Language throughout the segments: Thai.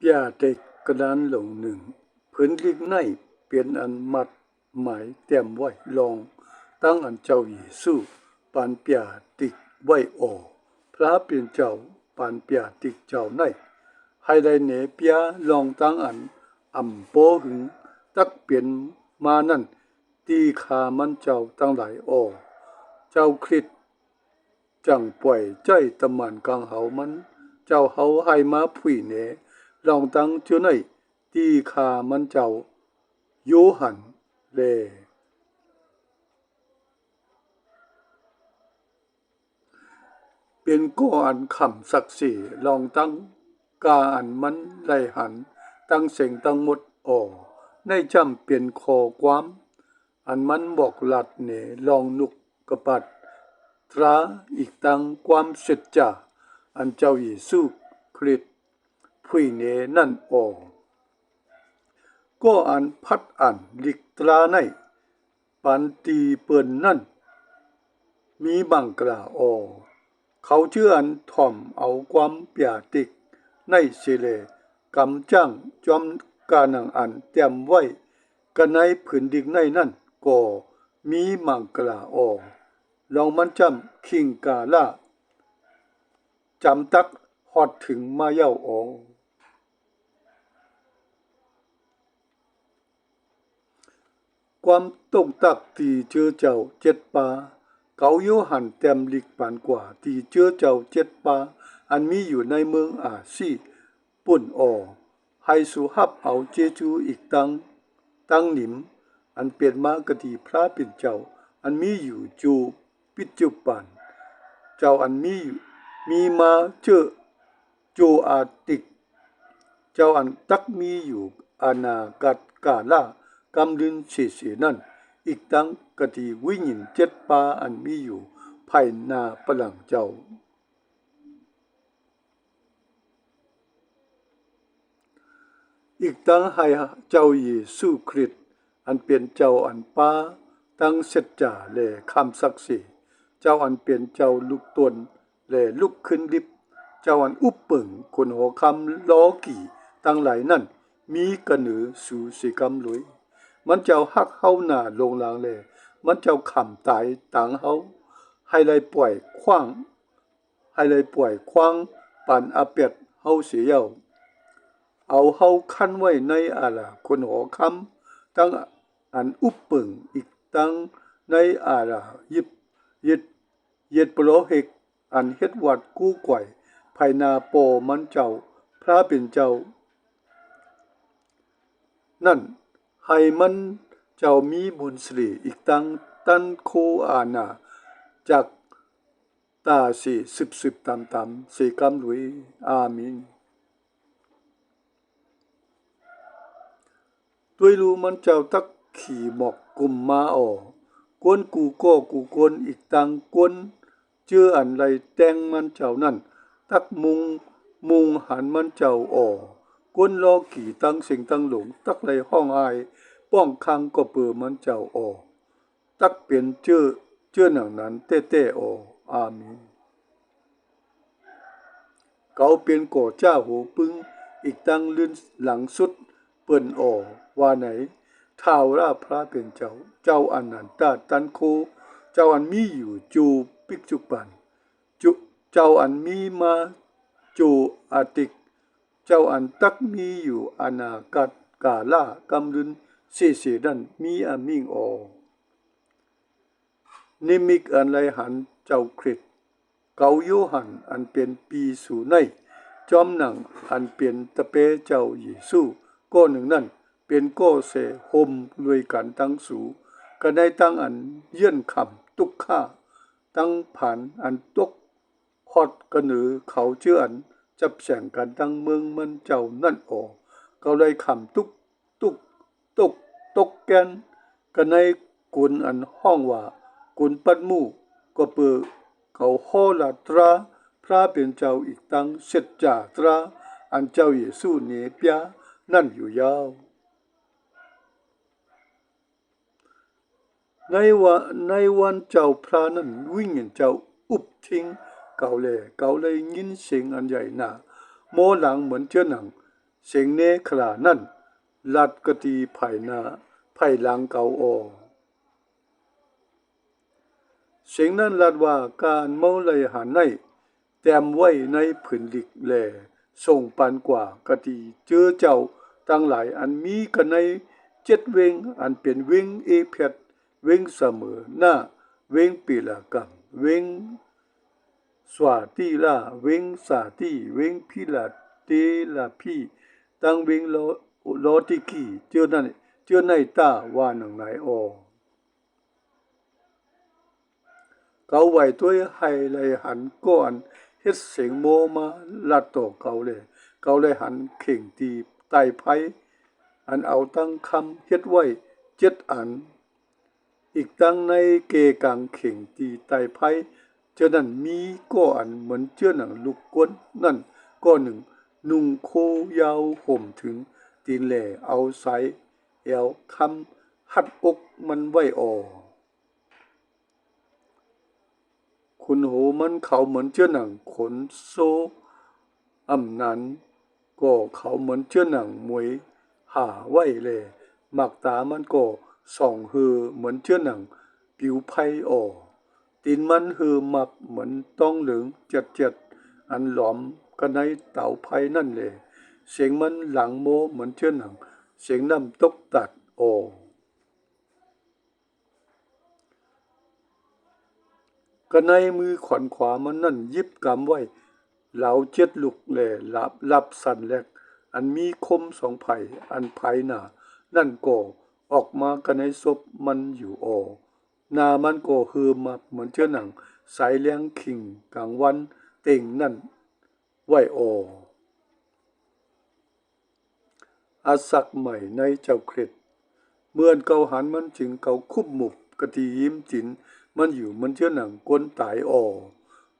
เปียเด็กกระดานหลงหนึ่งพื้นลิกในเปลี่ยนอันมัดหมายเตรียมไว้ลอง ตั้งอันเจ้าเยซูปานเปียติกไว้โอพระเปลี่ยนเจ้าปานเปียติกเจ้าในให้ได้เหนเปียลองตั้งอันอ่ำโปหึงตักเปลี่ยนมานั่นตีขามันเจ้าตั้งหลายโอเจ้าคริสจังป่วยใจตะมันกังเฮามัน เจ้าเฮาให้มาผุยเน ลองตั้งเจ้าในตีคามันเจ้า โยหันเลเป็นก้ออันคำศักดิ์สิลองตั้งกาอันมันไหลหัน ตั้งเสียงตั้งหมดออในจำเปลี่ยนคอความ อันมันบอกหลัดเนลองนุกกระปัด ตราอีกตั้งความเสร็จจาอันเจ้าเยซูคริสต์ ผู้เนนั่นออกก็อันพัดอันลิกตราในปันตีเปิ่นนั่น มีบังกล่าวออเขาเชื่ออันถ่อมเอาความเปียติก ในเสเลกำจังจอมกาหนังอันเตรียมไว้กันในผืนดินในนั่นก็มีมังกลาวออลองมันจำคิงกาล่าจำตักฮอดถึงมาเย้าออง ความต้งตักตีเจอเจ้าเจ็ดปาเกาโยหันเต็มลิกปานกว่าตีเจอเจ้าเจ็ดปาอันมีอยู่ในเมืองอาซีปุ่นออให้สุฮับเอาเจจูอีกตังตั้งหนิม อันเปลี่ยนมากตีพระเป็นเจ้า อันมีอยู่จูปัจจุบันเจ้าอันมีอยู่มีมาเจอโจอาติก เจ้าอันตักมีอยู่อาณากัดกาลา กำลินเสเสียนั่น อีกทั้งกติวิญญนเจ็ดปาอันมีอยู่ภายนาพลังเจ้า อีกทั้งให้เจ้าเยซูคริสต์อันเป็นเจ้าอันป้าตั้งเสจจาแลคำศักดิ์สิทธิ์เจ้าอันเป็นเจ้าลูกตนแลลุกขึ้นลิบเจ้าอันอุปเปิงคนหัวคำล้อกี่ตั้งหลายนั่น มีกระหนือสู่สิกำลุย มันเจ้าฮักเฮาหน้าลงลางแลยมันเจ้าขำตายต่างเฮาให้เลยปล่อยคว้างให้เลยปล่อยคว้างปันอาเปียดเฮาเสียเยาเอาเฮาคันไว้ในอาลาคนหัวคำตั้งอันอุปปิงอีกตั้งในอารายิบยิดเย็ดปโลหิกอันเฮ็ดวัดกู้ก่อยภายนาโปมันเจ้า พระเป็นเจ้า นั่น ให้มันเจ้ามีบุญสิริอีกตั้งตันโคอาณาจากตาสีสิบสิบตามตามสีกำลุยอามินด้วยรู้มันเจ้าตักขี่หมอกกลุ่มมาออกกวนกูก็กูกวนอีกตังกวนเชื่ออันไรแต่งมันเจ้านั่น ตักมุงมุงหันมันเจ้าอ่อก วนลอขี่ตังสิงตังหลง ตักไรห้องอาย ป้องคังก็เปือมันเจ้าอ่อตักเปลี่ยนเชื่อเชื่อหนังนั้นเต้เต้อ่ออามีเขาเป็นก่อเจ้าหูปึ้งอีกตั้งลื่นหลังสุด เปิ้นอ่อว่าไหนท้าวราพระเป็นเจ้า เจ้าอันันตาตันโค เจ้าอันมีอยู่จูปิกจุปันจุเจ้าอันมีมาจูอาติก เจ้าอันตักมีอยู่อนากัดกาลากำลุนเสเสดันมีอามิงออนิมิกอันไรหันเจ้าคริสเกาโยหันอันเป็นปีสู่ในจอมหนังอันเป็นตะเปเจ้าเยซูก็หนึ่งนั่นเป็นก็เสหมรวยกันตั้งสูก็ได้ตั้งอันเยื่นคำตุกข้าตั้งผ่านอันตกฮอดกระหนือเขาเชื่ออัน จับแสงกันตั้งเมืองมันเจ้านั่นออก เขาเลยคำตุกตุกตุกตกแกนก็ในกุนอันห้องว่า กุนปัดมู่ก็เปิดเขาโฮลาตรา พระเป็นเจ้าอีกตั้งเสจจาตรา อันเจ้าเยซูเนเปียนั่นอยู่ยาว ในวันในวันเจ้าพระนั้นวิ่งเจ้าอุบทิ้ง เกาเลยเกาเลยยินเสียงอันใหญ่หนาโมหลังเหมือนเจ้าหนัง เสียงเนขลานั่นลัดกตีภายหน้าภายหลังเก่าออเสียงนั้นลัดว่าการเมาไหลหันในแต้มไว้ในผืนหลิกแหล่ส่งปันกว่ากตีเจอเจ้าตั้งหลายอันมีกันในเจ็ดเวงอันเป็นเวงเอเพดเวงเสมอหน้าเวงปีละกรรมเวง สวาติลาเวงสาติเวงพิลาเตลาพีตังเวงโลโลติกีเจ้านั่นเจ้าในตาวานังไหนออเขาไหวตัวให้เลยหันก้อนเฮ็ดเสียงโมมาลัดต่อเขาเลยเขาเลยหันเข่งตีไตไผอันเอาตั้งคำเฮ็ดไว้เจ็ดอัน อีกตั้งในเกกังเข่งตีไตไผ เจ้านั้นมีก็อันเหมือนเจ้าหนังลูกก้นนั่นก็หนึ่ง นุ่งโคยาวห่มถึงตีนแหล่เอาใสเอวคำหัดอกมันไว้ออคุณโหมันเขาเหมือนเจ้าหนังขนโซอำนั้นก็เขาเหมือนเจ้าหนังมวยหาไว้เลยหมักตามันก็ส่องเฮือเหมือนเจ้าหนัง ผิวไพ่ออตีนมันหือมับเหมือนต้องเหลืองเจ็ดเจ็ดอันหลอมกั นมันหือหมักเหมือนตองเหลืองเจ็ดเจ็ดอันหลอมกันในเต่าไผ่นั่นเลยเสียงมันหลังโมเหมือนเชื่อหนังเสียงน้ำตกตัดโอกันในมือขวานขวามันนั่นยิบกำไว้เหลาเจ็ดลุกแหล่ลับลับสันแลกอันมีคมสองไผ่อันไผ่หนานั่นก็ออกมากันในศพมันอยู่ออ นามันก็ฮือมาเหมือนเจ้าหนังสายเลี้ยงคิงกลางวันเต่งนั่นไหวโออาศักใหม่ในเจ้าเคร็ดเมื่อนเกาหันมันจึงเกาคุบหมุบกะทียิ้มจินมันอยู่มันเจ้าหนังกวนตายออ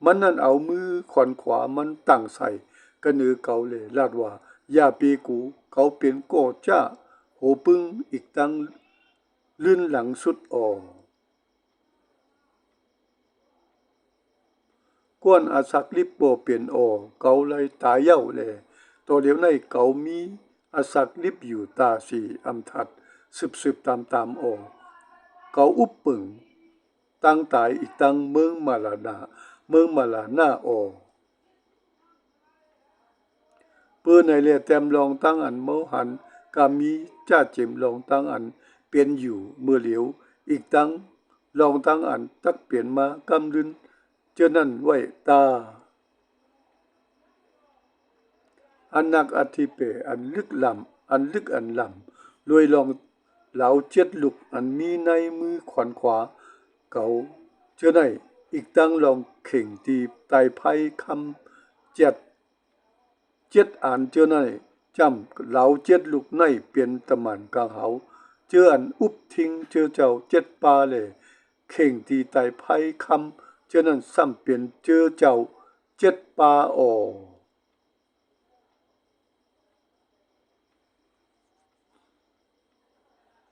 มันนั่นเอามือขวานขวามันตั้งใส่กระเนือเกาเลยลาดว่าย่าปีกูเขาเป็นโกจ้าโหปึ้งอีกตั้งลื่นหลังสุดออก กวนอาศักลิบโบเปลี่ยนโอเกาเลยตายเย้าเลยตัวเดียวในเกามีอาศักลิบอยู่ตาสีอำทัดสืบสืบตามตามโอเกาอุบปึงตั้งตายอีกตั้งเมืองมาลานาเมืองมาลานาโอเปื้อในเรียแตมลองตั้งอันเมหันกามีจ้าเจิมลองตั้งอันเปลี่ยนอยู่เมื่อเหลียวอีกตั้งลองตั้งอันตักเปลี่ยนมากำลืน เจ้านั่นไว้ตา อันนักอธิเป อันลึกลำอันลึกอันลำรวยลองเหลาเจ็ดลุกอันมีในมือขวานขวา เก่าเจ้าไหนอีกตั้งลองเข่งตีไตไพ่คำเจ็ดเจ็ดอ่านเจ้าไหนจำเหลาเจ็ดลุกในเปลี่ยนตะมันกลางเขาเจออันอุบทิ้งเจอเจ้าเจ็ดปาเลยเข่งตีไตไพ่คำ เจ้านั้นซ้ำเ